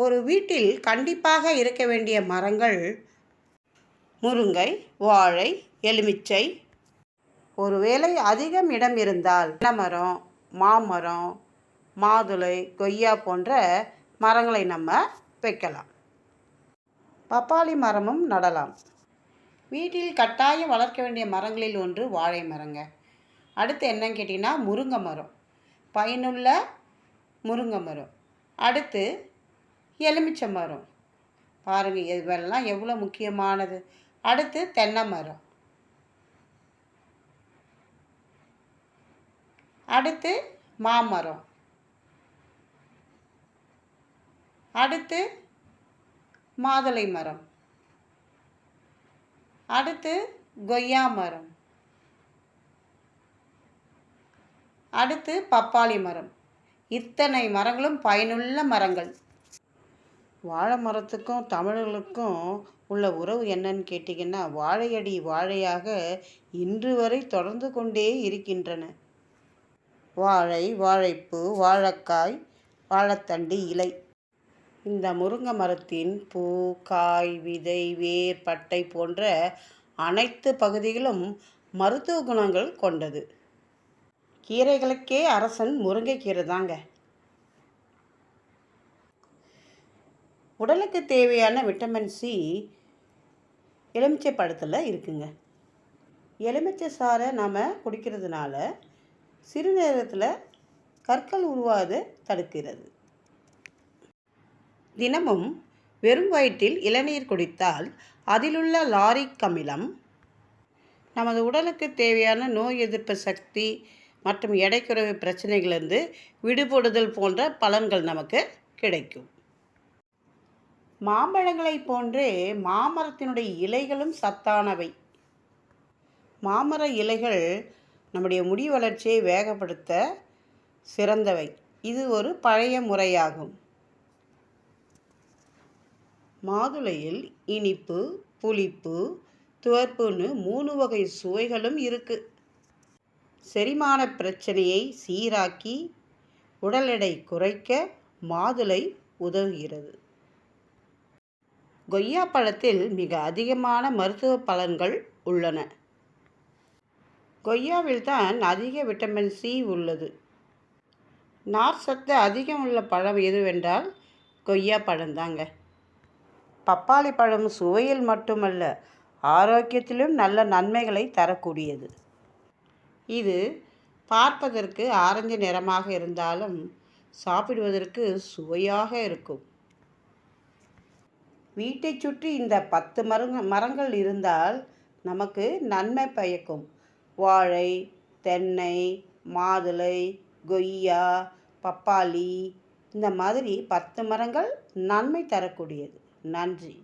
ஒரு வீட்டில் கண்டிப்பாக இருக்க வேண்டிய மரங்கள் முருங்கை வாழை எலுமிச்சை. ஒருவேளை அதிகம் இடம் இருந்தால் மரம் மாமரம் மாதுளை கொய்யா போன்ற மரங்களை நம்ம வைக்கலாம். பப்பாளி மரமும் நடலாம். வீட்டில் கட்டாயம் வளர்க்க வேண்டிய மரங்களில் ஒன்று வாழை மரங்க. அடுத்து என்னன்னு கேட்டிங்கன்னா முருங்கை மரம். பயனுள்ள முருங்கை மரம். அடுத்து எலுமிச்சை மரம். பாருங்கள் இதெல்லாம் எவ்வளோ முக்கியமானது. அடுத்து தென்னை மரம். அடுத்து மாமரம் அடுத்து மாதுளை மரம். அடுத்து கொய்யா மரம். அடுத்து பப்பாளி மரம். இத்தனை மரங்களும் பயனுள்ள மரங்கள். வாழை மரத்துக்கும் தமிழர்களுக்கும் உள்ள உறவு என்னன்னு கேட்டிங்கன்னா வாழையடி வாழையாக இன்று வரை தொடர்ந்து கொண்டே இருக்கின்றன. வாழை வாழைப்பூ வாழைக்காய் வாழைத்தண்டு இலை. இந்த முருங்கை மரத்தின் பூ காய் விதை வேர் பட்டை போன்ற அனைத்து பகுதிகளும் மருத்துவ குணங்கள் கொண்டது. கீரைகளுக்கே அரசன் முருங்கைக்கீரை தாங்க உடலுக்கு தேவையான விட்டமின் சி எலுமிச்சை பழத்தில் இருக்குங்க. எலுமிச்சை சாறை நாம் குடிக்கிறதுனால சிறுநேரத்தில் கற்கள் உருவாது தடுக்கிறது. தினமும் வெறும் வயிற்றில் இளநீர் குடித்தால் அதிலுள்ள லாரிக் அமிலம் நமது உடலுக்கு தேவையான நோய் எதிர்ப்பு சக்தி மற்றும் எடைக்குறைவு பிரச்சனைகளிலிருந்து விடுபடுதல் போன்ற பலன்கள் நமக்கு கிடைக்கும். மாம்பழங்களைப் போன்றே மாமரத்தினுடைய இலைகளும் சத்தானவை. மாமர இலைகள் நம்முடைய முடி வளர்ச்சியை வேகப்படுத்த சிறந்தவை. இது ஒரு பழைய முறையாகும். மாதுளையில் இனிப்பு புளிப்பு துவர்ப்புன்னு மூணு வகை சுவைகளும் இருக்குது செரிமான பிரச்சனையை சீராக்கி உடல் எடை குறைக்க மாதுளை உதவுகிறது. கொய்யா பழத்தில் மிக அதிகமான மருத்துவ பலன்கள் உள்ளன. கொய்யாவில் தான் அதிக விட்டமின் சி உள்ளது. நார் சத்து அதிகம் உள்ள பழம் எதுவென்றால் கொய்யா பழம்தாங்க பப்பாளி பழம் சுவையில் மட்டுமல்ல ஆரோக்கியத்திலும் நல்ல நன்மைகளை தரக்கூடியது. இது பார்ப்பதற்கு ஆரஞ்சு நிறமாக இருந்தாலும் சாப்பிடுவதற்கு சுவையாக இருக்கும். வீட்டை சுற்றி இந்த பத்து மரங்க மரங்கள் இருந்தால் நமக்கு நன்மை பயக்கும். வாழை தென்னை மாதுளை கொய்யா பப்பாளி இந்த மாதிரி பத்து மரங்கள் நன்மை தரக்கூடியது. நன்றி.